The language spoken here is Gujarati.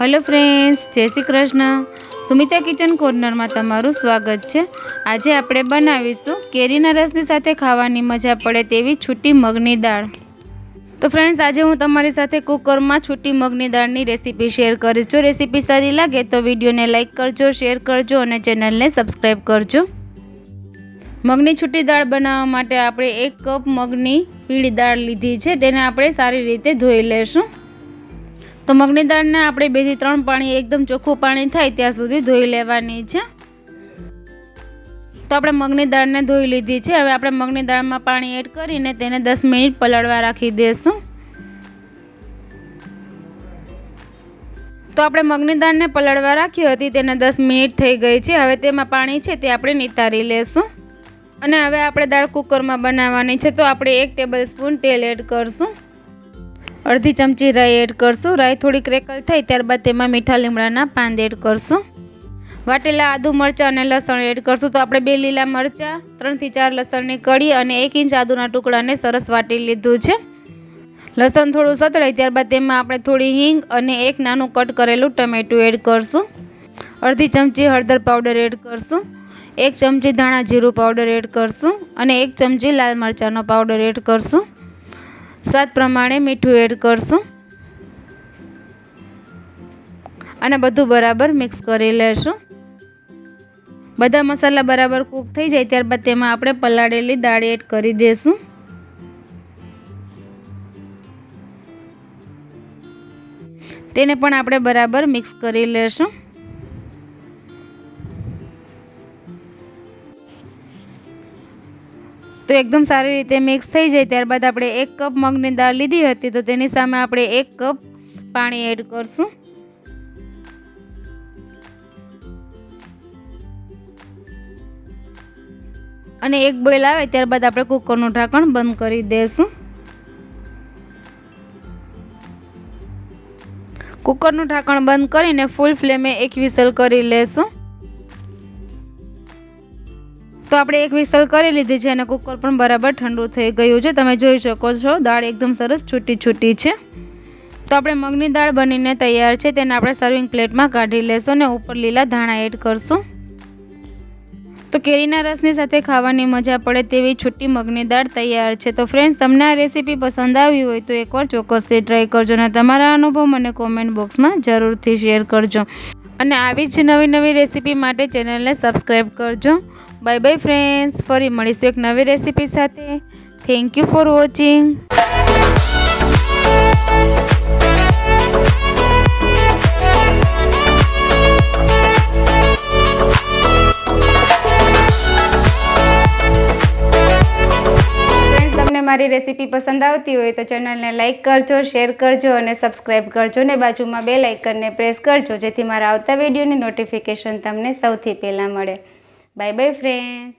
હેલો ફ્રેન્ડ્સ જય શ્રી કૃષ્ણ. સુમિતા કિચન કોર્નરમાં તમારું સ્વાગત છે. આજે આપણે બનાવીશું કેરીના રસની સાથે ખાવાની મજા પડે તેવી છૂટી મગની દાળ. તો ફ્રેન્ડ્સ આજે હું તમારી સાથે કુકરમાં છૂટી મગની દાળની રેસીપી શેર કરીશ. જો રેસીપી સારી લાગે તો વિડીયોને લાઇક કરજો શેર કરજો અને ચેનલને સબસ્ક્રાઈબ કરજો. મગની છૂટી દાળ બનાવવા માટે આપણે એક કપ મગની પીળી દાળ લીધી છે. તેને આપણે સારી રીતે ધોઈ લેશું. તો મગની દાળને આપણે બેથી ત્રણ પાણી, એકદમ ચોખ્ખું પાણી થાય ત્યાં સુધી ધોઈ લેવાની છે. તો આપણે મગની દાળને ધોઈ લીધી છે. હવે આપણે મગની દાળમાં પાણી એડ કરીને તેને દસ મિનિટ પલાળવા રાખી દઈશું તો આપણે મગની દાળને પલાળવા રાખી હતી, તેને દસ મિનિટ થઈ ગઈ છે. હવે તેમાં પાણી છે તે આપણે નિતારી લેશું. અને હવે આપણે દાળ કુકરમાં બનાવવાની છે, તો આપણે એક ટેબલ સ્પૂન તેલ એડ કરશું. અડધી ચમચી રાઈ એડ કરશું. રાઈ થોડી ક્રેકલ થાય ત્યારબાદ તેમાં મીઠા લીમડાના પાન એડ કરશું. વાટેલા આદુ મરચાં અને લસણ એડ કરશું. તો આપણે બે લીલા મરચાં, ત્રણથી ચાર લસણની કળી અને એક ઇંચ આદુના ટુકડાને સરસ વાટી લીધું છે. લસણ થોડું સતળાય ત્યારબાદ તેમાં આપણે થોડી હિંગ અને એક નાનું કટ કરેલું ટમેટું એડ કરશું. અડધી ચમચી હળદર પાવડર એડ કરશું. એક ચમચી ધાણા જીરું પાવડર એડ કરશું અને એક ચમચી લાલ મરચાંનો પાવડર એડ કરશું. સ્વાદ પ્રમાણે મીઠું એડ કરશું. અને બધું બરાબર મિક્સ કરી લેશું. બધા મસાલા બરાબર કૂક થઈ જાય ત્યારબાદ તેમાં આપણે પલાળેલી દાળ એડ કરી દઈશું તેને પણ આપણે બરાબર મિક્સ કરી લેશું. તો એકદમ સારી રીતે મિક્સ થઈ જાય. ત્યારબાદ આપણે એક કપ મગની દાળ લીધી હતી, તો તેની સામે આપણે એક કપ પાણી એડ કરશું. અને એક બોઇલ આવે, ત્યારબાદ આપણે કુકરનું ઢાંકણ બંધ કરી દઈશું કુકરનું ઢાંકણ બંધ કરીને ફૂલ ફ્લેમે એક વિસલ કરી લેશું. તો આપણે એક વિસલ કરી લીધી છે અને કુકર પણ બરાબર ઠંડુ થઈ ગયું છે. તમે જોઈ શકો છો, દાળ એકદમ સરસ છૂટી છૂટી છે. તો આપણે મગની દાળ બનીને તૈયાર છે. તેને આપણે સર્વિંગ પ્લેટમાં કાઢી લેશું અને ઉપર લીલા ધાણા એડ કરશું. તો કેરીના રસની સાથે ખાવાની મજા પડે તેવી છૂટી મગની દાળ તૈયાર છે. તો ફ્રેન્ડ્સ તમને આ રેસીપી પસંદ આવી હોય તો એકવાર ચોક્કસથી ટ્રાય કરજો અને તમારા અનુભવ મને કોમેન્ટ બોક્સમાં જરૂરથી શેર કરજો. અને આવી જ નવી નવી રેસીપી માટે ચેનલને સબસ્ક્રાઈબ કરજો. બાય બાય ફ્રેન્ડ્સ ફરી મળીશું એક નવી રેસીપી સાથે. થેન્ક યુ ફોર વોચિંગ મારી રેસીપી પસંદ આવતી હોય તો ચેનલને લાઇક કરજો શેર કરજો અને સબસ્ક્રાઈબ કરજો ને બાજુમાં બે લાઇકનને પ્રેસ કરજો, જેથી મારા આવતા વિડીયોની નોટિફિકેશન તમને સૌથી પહેલાં મળે. Bye bye friends